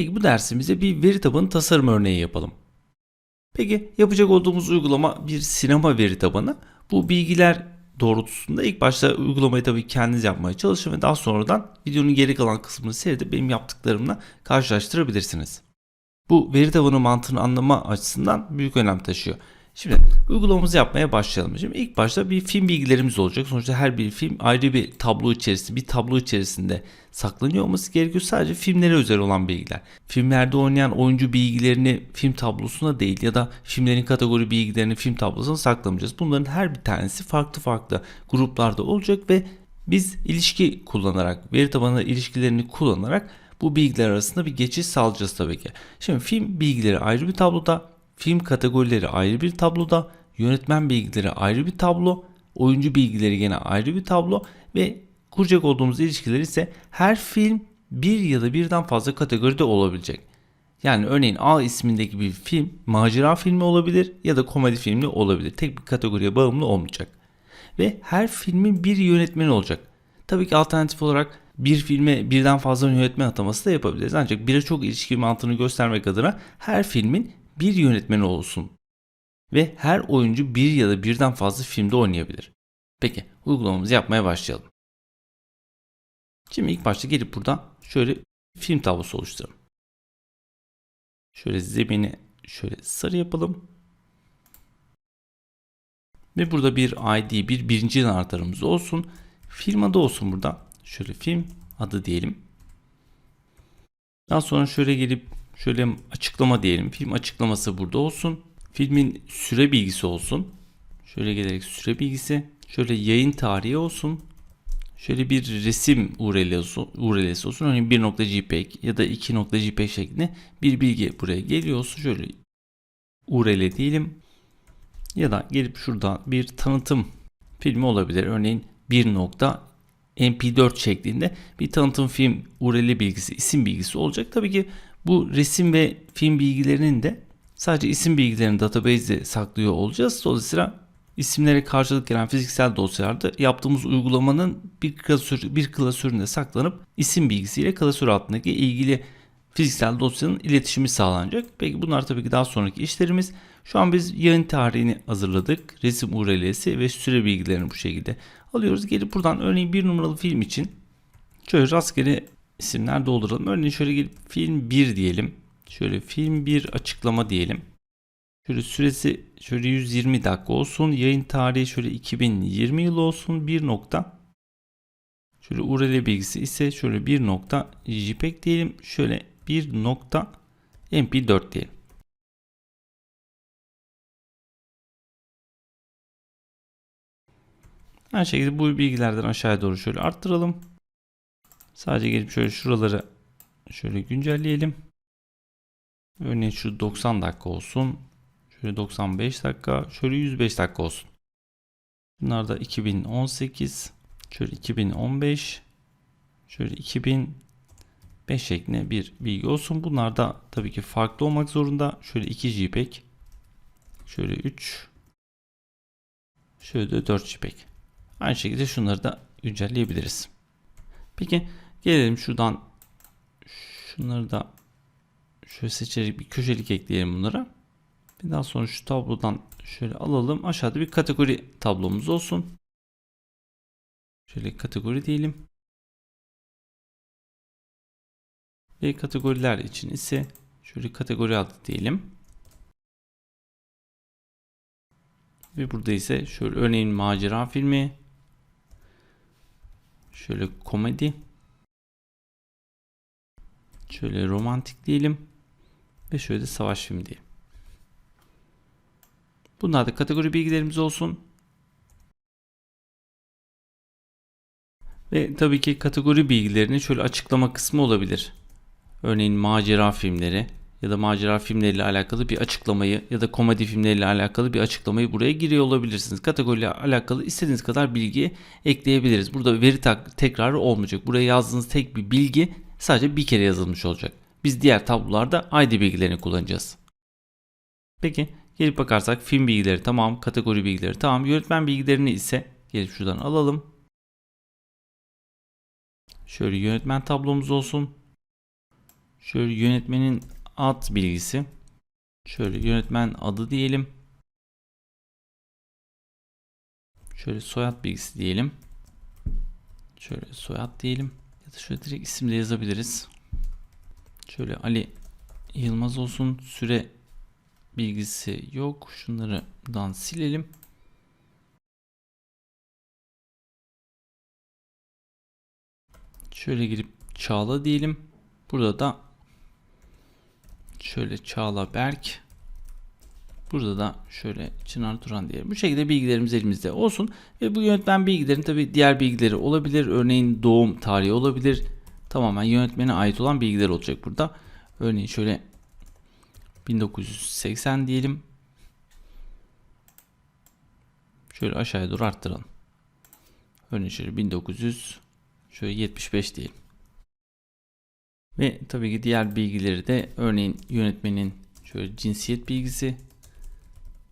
Peki bu dersimizde bir veri tabanı tasarım örneği yapalım. Peki yapacak olduğumuz uygulama bir sinema veri tabanı. Bu bilgiler doğrultusunda ilk başta uygulamayı tabii kendiniz yapmaya çalışın ve daha sonradan videonun geri kalan kısmını seyredip benim yaptıklarımla karşılaştırabilirsiniz. Bu veri tabanı mantığını anlama açısından büyük önem taşıyor. Şimdi uygulamamızı yapmaya başlayalım. Şimdi ilk başta bir film bilgilerimiz olacak. Sonuçta her bir film ayrı bir tablo içerisinde, bir tablo içerisinde saklanıyor olması gerekiyor. Sadece filmlere özel olan bilgiler. Filmlerde oynayan oyuncu bilgilerini film tablosuna değil ya da filmlerin kategori bilgilerini film tablosuna saklamayacağız. Bunların her bir tanesi farklı farklı gruplarda olacak ve biz ilişki kullanarak, veri tabanı ilişkilerini kullanarak bu bilgiler arasında bir geçiş sağlayacağız tabii ki. Şimdi film bilgileri ayrı bir tabloda, film kategorileri ayrı bir tabloda, yönetmen bilgileri ayrı bir tablo, oyuncu bilgileri gene ayrı bir tablo ve kuracak olduğumuz ilişkiler ise her film bir ya da birden fazla kategoride olabilecek. Yani örneğin A ismindeki bir film macera filmi olabilir ya da komedi filmi olabilir. Tek bir kategoriye bağımlı olmayacak. Ve her filmin bir yönetmeni olacak. Tabii ki alternatif olarak bir filme birden fazla yönetmen ataması da yapabiliriz. Ancak bire çok ilişki mantığını göstermek adına her filmin bir yönetmeni olsun. Ve her oyuncu bir ya da birden fazla filmde oynayabilir. Peki uygulamamızı yapmaya başlayalım. Şimdi ilk başta gelip buradan şöyle film tablosu oluşturalım. Şöyle zemini şöyle sarı yapalım. Ve burada bir ID, bir birinci anahtarımız olsun. Film adı olsun burada. Şöyle film adı diyelim. Daha sonra şöyle gelip şöyle açıklama diyelim. Film açıklaması burada olsun. Filmin süre bilgisi olsun. Şöyle gelerek süre bilgisi. Şöyle yayın tarihi olsun. Şöyle bir resim URL'si URL'si olsun. Örneğin 1.jpeg ya da 2.jpeg şeklinde bir bilgi buraya geliyor olsun. Şöyle URL diyelim. Ya da gelip şuradan bir tanıtım filmi olabilir. Örneğin 1.mp4 şeklinde bir tanıtım film URL bilgisi, isim bilgisi olacak. Tabii ki bu resim ve film bilgilerinin de sadece isim bilgilerini database'de saklıyor olacağız. Dolayısıyla isimlere karşılık gelen fiziksel dosyalarda yaptığımız uygulamanın bir klasör, bir klasöründe saklanıp isim bilgisiyle klasör altındaki ilgili fiziksel dosyanın iletişimi sağlanacak. Peki bunlar tabii ki daha sonraki işlerimiz. Şu an biz yayın tarihini hazırladık. Resim URL'si ve süre bilgilerini bu şekilde alıyoruz. Gelip buradan örneğin bir numaralı film için şöyle rastgele isimler dolduralım. Örneğin şöyle gelip film 1 diyelim. Şöyle film 1 açıklama diyelim. Şöyle süresi şöyle 120 dakika olsun. Yayın tarihi şöyle 2020 yılı olsun. 1 nokta. Şöyle URL bilgisi ise şöyle 1 nokta JPEG diyelim. Şöyle 1 nokta MP4 diyelim. Aynı şekilde bu bilgilerden aşağıya doğru şöyle arttıralım. Sadece gelip şöyle şuraları şöyle güncelleyelim. Örneğin şu 90 dakika olsun. Şöyle 95 dakika. Şöyle 105 dakika olsun. Bunlar da 2018. Şöyle 2015. Şöyle 2005 şeklinde bir bilgi olsun. Bunlar da tabii ki farklı olmak zorunda. Şöyle 2 JPEG. Şöyle 3. Şöyle de 4 JPEG. Aynı şekilde şunları da güncelleyebiliriz. Peki gelelim şuradan şunları da şöyle seçerek bir köşelik ekleyelim bunlara. Bir daha sonra şu tablodan şöyle alalım. Aşağıda bir kategori tablomuz olsun. Şöyle kategori diyelim. Ve kategoriler için ise şöyle kategori adı diyelim. Ve burada ise şöyle örneğin macera filmi. Şöyle komedi. Şöyle romantik diyelim. Ve şöyle de savaş filmi diyelim. Bunlar da kategori bilgilerimiz olsun. Ve tabii ki kategori bilgilerini şöyle açıklama kısmı olabilir. Örneğin macera filmleri ya da macera filmleriyle alakalı bir açıklamayı ya da komedi filmleriyle alakalı bir açıklamayı buraya giriyor olabilirsiniz. Kategoriyle alakalı istediğiniz kadar bilgi ekleyebiliriz. Burada veri tekrarı olmayacak. Buraya yazdığınız tek bir bilgi sadece bir kere yazılmış olacak. Biz diğer tablolarda ID bilgilerini kullanacağız. Peki gelip bakarsak film bilgileri tamam, kategori bilgileri tamam, yönetmen bilgilerini ise gelip şuradan alalım. Şöyle yönetmen tablomuz olsun. Şöyle yönetmenin ad bilgisi. Şöyle yönetmen adı diyelim. Şöyle soyad bilgisi diyelim. Şöyle soyad diyelim. Ya da şöyle direkt isimle yazabiliriz. Şöyle Ali Yılmaz olsun. Süre bilgisi yok. Şunları buradan silelim. Şöyle girip Çağla diyelim. Burada da şöyle Çağla Berk. Burada da şöyle Çınar Turan diyelim. Bu şekilde bilgilerimiz elimizde olsun. Ve bu yönetmen bilgilerin tabi diğer bilgileri olabilir. Örneğin doğum tarihi olabilir. Tamamen yönetmene ait olan bilgiler olacak burada. Örneğin şöyle 1980 diyelim. Şöyle aşağıya doğru arttıralım. Örneğin şöyle 1900 şöyle 75 diyelim. Ve tabii ki diğer bilgileri de örneğin yönetmenin şöyle cinsiyet bilgisi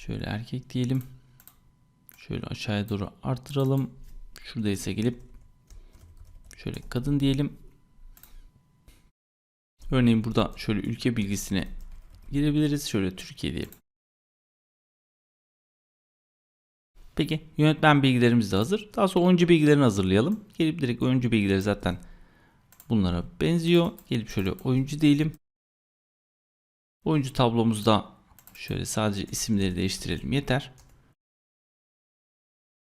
şöyle erkek diyelim. Şöyle aşağıya doğru arttıralım. Şurada ise gelip şöyle kadın diyelim. Örneğin burada şöyle ülke bilgisine girebiliriz. Şöyle Türkiye diyelim. Peki yönetmen bilgilerimiz de hazır. Daha sonra oyuncu bilgilerini hazırlayalım. Gelip direkt oyuncu bilgileri zaten bunlara benziyor. Gelip şöyle oyuncu diyelim. Oyuncu tablomuzda şöyle sadece isimleri değiştirelim yeter.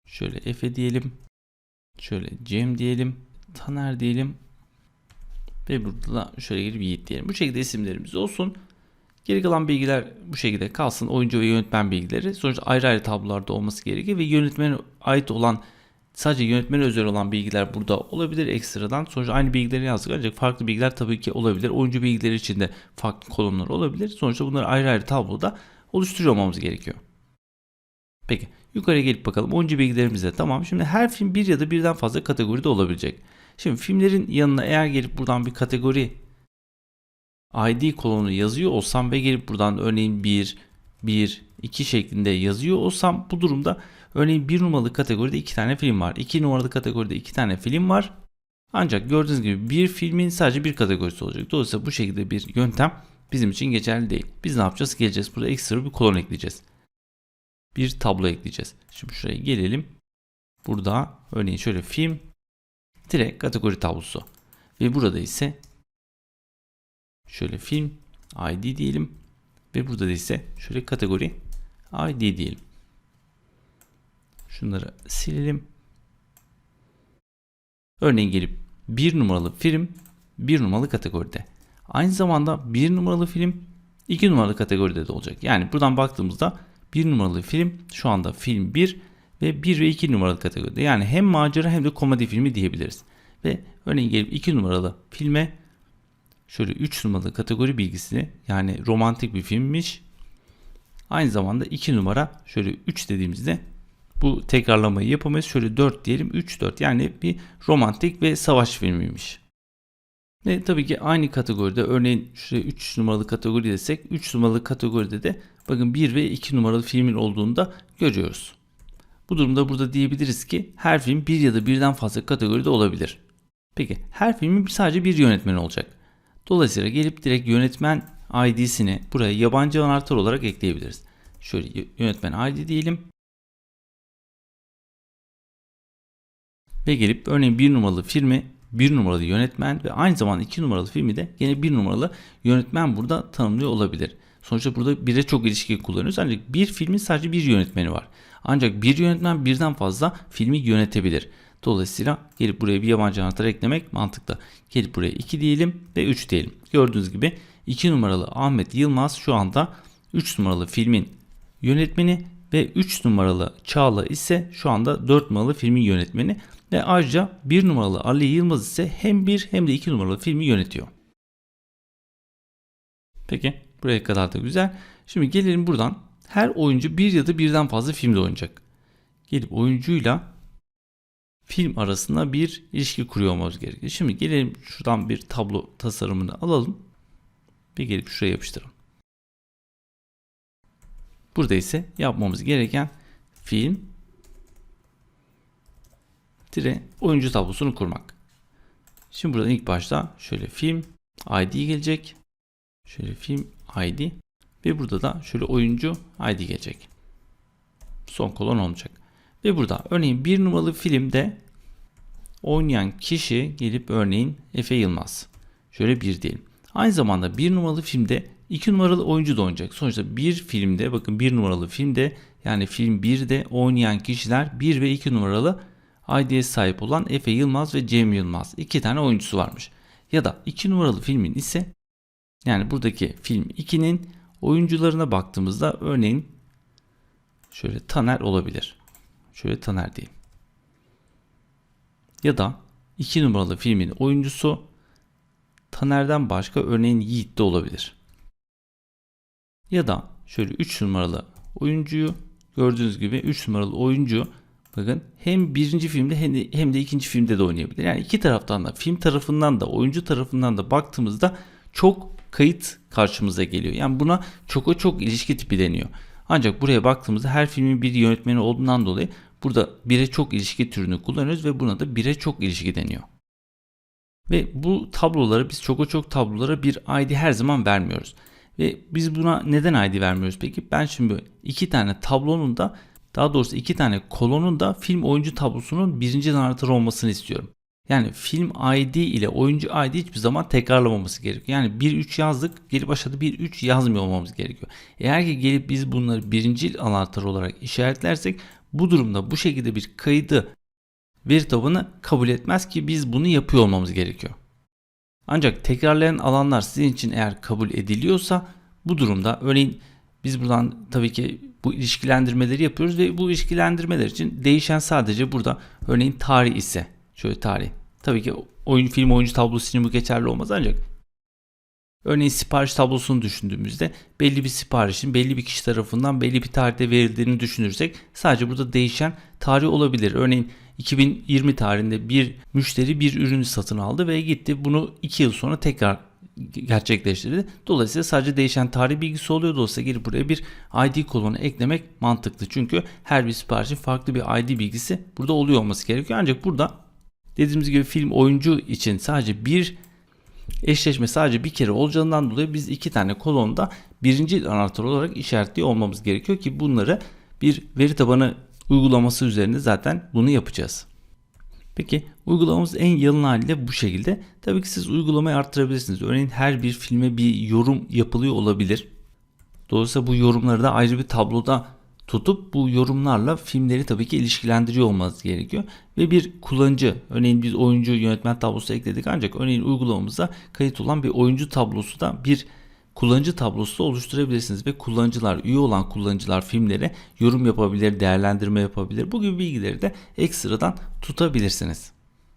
Şöyle Efe diyelim. Şöyle Cem diyelim. Taner diyelim. Ve burada da şöyle girip Yiğit diyelim. Bu şekilde isimlerimiz olsun. Geri kalan bilgiler bu şekilde kalsın. Oyuncu ve yönetmen bilgileri. Sonuçta ayrı ayrı tablolarda olması gerekiyor ve yönetmene ait olan sadece yönetmene özel olan bilgiler burada olabilir ekstradan. Sonuçta aynı bilgileri yazdık ancak farklı bilgiler tabii ki olabilir. Oyuncu bilgileri için de farklı kolonlar olabilir. Sonuçta bunları ayrı ayrı tabloda oluşturuyor olmamız gerekiyor. Peki yukarıya gelip bakalım. Oyuncu bilgilerimiz de tamam. Şimdi her film bir ya da birden fazla kategoride olabilecek. Şimdi filmlerin yanına eğer gelip buradan bir kategori ID kolonu yazıyor olsam ve gelip buradan örneğin 1, 1, 2 şeklinde yazıyor olsam bu durumda örneğin 1 numaralı kategoride 2 tane film var. 2 numaralı kategoride 2 tane film var. Ancak gördüğünüz gibi bir filmin sadece bir kategorisi olacak. Dolayısıyla bu şekilde bir yöntem bizim için geçerli değil. Biz ne yapacağız? Geleceğiz burada ekstra bir kolon ekleyeceğiz. Bir tablo ekleyeceğiz. Şimdi şuraya gelelim. Burada örneğin şöyle film direkt kategori tablosu. Ve burada ise şöyle film ID diyelim ve burada da ise şöyle kategori ID diyelim. Şunları silelim. Örneğin gelip bir numaralı film bir numaralı kategoride. Aynı zamanda bir numaralı film iki numaralı kategoride de olacak. Yani buradan baktığımızda bir numaralı film şu anda film 1 ve 1 ve 2 numaralı kategoride. Yani hem macera hem de komedi filmi diyebiliriz. Ve örneğin gelip 2 numaralı filme şöyle 3 numaralı kategori bilgisini yani romantik bir filmmiş. Aynı zamanda 2 numara şöyle 3 dediğimizde bu tekrarlamayı yapamayız. Şöyle 4 diyelim 3 4 yani bir romantik ve savaş filmiymiş. Ve tabii ki aynı kategoride örneğin şuraya 3 numaralı kategori desek 3 numaralı kategoride de bakın 1 ve 2 numaralı filmin olduğunu da görüyoruz. Bu durumda burada diyebiliriz ki her film bir ya da birden fazla kategoride olabilir. Peki her filmin sadece bir yönetmeni olacak. Dolayısıyla gelip direkt yönetmen ID'sini buraya yabancı anahtar olarak ekleyebiliriz. Şöyle yönetmen ID diyelim. Ve gelip örneğin bir numaralı filmi bir numaralı yönetmen ve aynı zamanda iki numaralı filmi de yine bir numaralı yönetmen burada tanımlıyor olabilir. Sonuçta burada bire çok ilişki kullanıyoruz ancak bir filmin sadece bir yönetmeni var. Ancak bir yönetmen birden fazla filmi yönetebilir. Dolayısıyla gelip buraya bir yabancı anahtar eklemek mantıklı. Gelip buraya 2 diyelim ve 3 diyelim. Gördüğünüz gibi 2 numaralı Ahmet Yılmaz şu anda 3 numaralı filmin yönetmeni ve 3 numaralı Çağla ise şu anda 4 numaralı filmin yönetmeni. Ve ayrıca 1 numaralı Ali Yılmaz ise hem 1 hem de 2 numaralı filmi yönetiyor. Peki buraya kadar da güzel. Şimdi gelelim buradan. Her oyuncu bir ya da birden fazla filmde oynayacak. Gelip oyuncuyla film arasında bir ilişki kuruyor olmamız gerekiyor. Şimdi gelelim şuradan bir tablo tasarımını alalım. Ve gelip şuraya yapıştıralım. Burada ise yapmamız gereken film dire oyuncu tablosunu kurmak. Şimdi burada ilk başta şöyle film ID gelecek. Şöyle film ID ve burada da şöyle oyuncu ID gelecek. Son kolon olacak. Ve burada örneğin bir numaralı filmde oynayan kişi gelip örneğin Efe Yılmaz. Şöyle bir diyelim. Aynı zamanda bir numaralı filmde iki numaralı oyuncu da oynayacak. Sonuçta bir filmde bakın bir numaralı filmde yani film 1'de oynayan kişiler 1 ve 2 numaralı ID'ye sahip olan Efe Yılmaz ve Cem Yılmaz. iki tane oyuncusu varmış. Ya da 2 numaralı filmin ise yani buradaki film 2'nin oyuncularına baktığımızda örneğin şöyle Taner olabilir. Şöyle Taner diyeyim. Ya da 2 numaralı filmin oyuncusu Taner'den başka örneğin Yiğit de olabilir. Ya da şöyle 3 numaralı oyuncuyu gördüğünüz gibi 3 numaralı oyuncu bakın hem birinci filmde hem de, hem de ikinci filmde de oynayabilir. Yani iki taraftan da film tarafından da oyuncu tarafından da baktığımızda çok kayıt karşımıza geliyor. Yani buna çok o çok ilişki tipi deniyor. Ancak buraya baktığımızda her filmin bir yönetmeni olduğundan dolayı burada bire çok ilişki türünü kullanıyoruz ve buna da bire çok ilişki deniyor. Ve bu tablolara biz çok o çok tablolara bir ID her zaman vermiyoruz. Ve biz buna neden ID vermiyoruz peki? Ben şimdi iki tane tablonun da daha doğrusu iki tane kolonun da film oyuncu tablosunun birinci anahtarı olmasını istiyorum. Yani film ID ile oyuncu ID hiçbir zaman tekrarlamaması gerekiyor. Yani 1-3 yazdık gelip aşağıda 1-3 yazmıyor olmamız gerekiyor. Eğer ki gelip biz bunları birinci anahtar olarak işaretlersek bu durumda bu şekilde bir kaydı veri tabanı kabul etmez ki biz bunu yapıyor olmamız gerekiyor. Ancak tekrarlayan alanlar sizin için eğer kabul ediliyorsa bu durumda örneğin biz buradan tabii ki bu ilişkilendirmeleri yapıyoruz ve bu ilişkilendirmeler için değişen sadece burada örneğin tarih ise şöyle tarih. Tabii ki oyun film oyuncu tablosu için bu geçerli olmaz ancak örneğin sipariş tablosunu düşündüğümüzde belli bir siparişin belli bir kişi tarafından belli bir tarihte verildiğini düşünürsek sadece burada değişen tarih olabilir. Örneğin 2020 tarihinde bir müşteri bir ürünü satın aldı ve gitti bunu 2 yıl sonra tekrar gerçekleştirdi. Dolayısıyla sadece değişen tarih bilgisi oluyor. Dolayısıyla gelip buraya bir ID kolonu eklemek mantıklı. Çünkü her bir siparişin farklı bir ID bilgisi burada oluyor olması gerekiyor. Ancak burada dediğimiz gibi film oyuncu için sadece bir eşleşme sadece bir kere olacağından dolayı biz iki tane kolonda birinci anahtar olarak işaretliyor olmamız gerekiyor ki bunları bir veri tabanı uygulaması üzerinde zaten bunu yapacağız. Peki uygulamamız en yalın haliyle bu şekilde. Tabii ki siz uygulamayı arttırabilirsiniz. Örneğin her bir filme bir yorum yapılıyor olabilir. Dolayısıyla bu yorumları da ayrı bir tabloda tutup bu yorumlarla filmleri tabii ki ilişkilendiriyor olmanız gerekiyor. Ve bir kullanıcı, örneğin biz oyuncu yönetmen tablosu ekledik ancak örneğin uygulamamızda kayıt olan bir oyuncu tablosu da bir kullanıcı tablosu oluşturabilirsiniz ve kullanıcılar, üye olan kullanıcılar filmlere yorum yapabilir, değerlendirme yapabilir. Bu gibi bilgileri de ekstradan tutabilirsiniz.